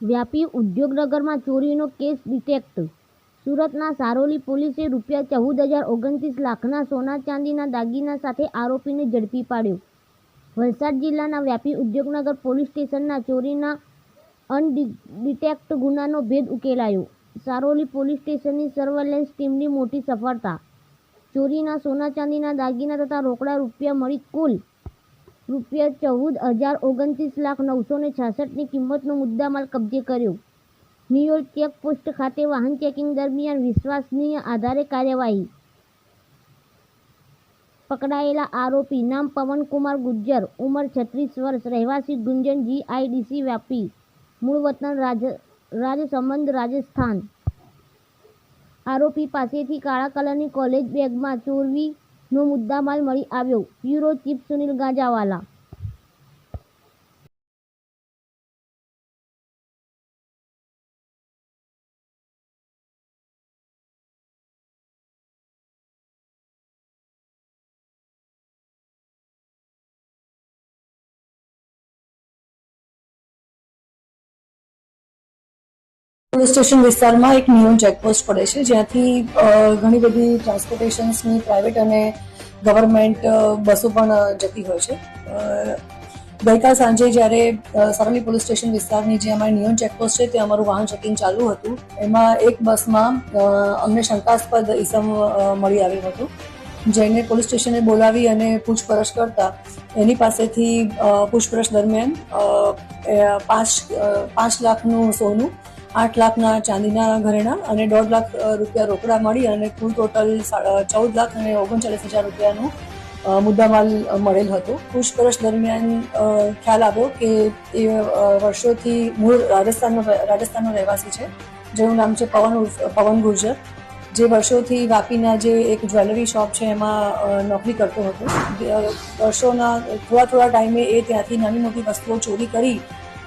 વ્યાપી ઉદ્યોગનગરમાં ચોરીનો case detect સુરતના સારોલી પોલીસે રૂપિયા ચૌદ હજાર ઓગણત્રીસ લાખના સોના ચાંદીના દાગીના સાથે આરોપીને ઝડપી પાડ્યો. વલસાડ જિલ્લાના વ્યાપી ઉદ્યોગનગર પોલીસ સ્ટેશનના ચોરીના અનડિટેક્ટ ગુનાનો ભેદ ઉકેલાયો. સારોલી પોલીસ સ્ટેશનની સર્વેલન્સ ટીમની મોટી સફળતા ચોરીના સોના ચાંદીના દાગીના તથા રોકડા રૂપિયા મળી કુલ રૂપિયા ચૌદ હજાર ઓગણત્રીસ લાખ નવસો ને છાસઠની કિંમતનો મુદ્દામાલ કબજે કર્યો. નિયોલ ચેકપોસ્ટ ખાતે વાહન ચેકિંગ દરમિયાન વિશ્વાસનીય આધારે કાર્યવાહી પકડાયેલા આરોપી નામ પવનકુમાર ગુજ્જર, ઉંમર છત્રીસ વર્ષ, રહેવાસી ગુંજન, જીઆઈડીસી વ્યાપી, મૂળ વતન રાજ રાજસંબંધ રાજસ્થાન. આરોપી પાસેથી કાળા કલરની કોલેજ બેગમાં ચોરવીનો મુદ્દામાલ મળી આવ્યો. Bureau chief Sunil Ganjawala police station વિસ્તારમાં એક નિયમ ચેકપોસ્ટ પડે છે જ્યાંથી ઘણી બધી ટ્રાન્સપોર્ટેશન્સની પ્રાઇવેટ અને ગવર્મેન્ટ બસો પણ જતી હોય છે. ગઈકાલ સાંજે જ્યારે અ, પોલીસ સ્ટેશન વિસ્તારની જે અમારી નિયમ ચેકપોસ્ટ છે ત્યાં અમારું વાહન ચેકિંગ ચાલુ હતું. એમાં એક બસમાં અમને શંકાસ્પદ ઈસમ મળી આવ્યું હતું. જેને પોલીસ સ્ટેશને બોલાવી અને પૂછપરછ કરતા એની પાસેથી પૂછપરછ દરમિયાન પાંચ પાંચ લાખનું સોનું આઠ લાખના ચાંદીના ઘરેણા અને દોઢ લાખ રૂપિયા રોકડા મળી અને કુલ ટોટલ ચૌદ લાખ અને ઓગણચાલીસ હજાર રૂપિયાનું મુદ્દામાલ મળેલ હતો. પૂછપરછ દરમિયાન ખ્યાલ આવ્યો કે એ વર્ષોથી મૂળ રાજસ્થાનનો રાજસ્થાનનો રહેવાસી છે, જેનું નામ છે પવન પવન ગુર્જર, જે વર્ષોથી વાપીના જે એક જ્વેલરી શોપ છે એમાં નોકરી કરતો હતો. વર્ષોના, થોડા થોડા ટાઈમે એ ત્યાંથી નાની મોટી વસ્તુઓ ચોરી કરી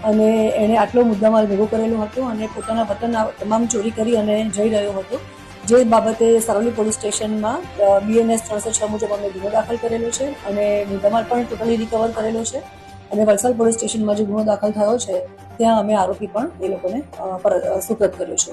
અને એણે આટલો મુદ્દામાલ ભેગો કરેલો હતો અને પોતાના વતન તમામ ચોરી કરી અને જઈ રહ્યો હતો. જે બાબતે સારોલી પોલીસ સ્ટેશનમાં બીએનએસ ત્રણસો છ મુજબ અમે ગુનો દાખલ કરેલો છે અને મુદ્દામાલ પણ ટોટલી રિકવર કરેલો છે. અને વલસાડ પોલીસ સ્ટેશનમાં જે ગુનો દાખલ થયો છે, ત્યાં અમે આરોપી પણ એ લોકોને સુપ્રત કર્યો છે.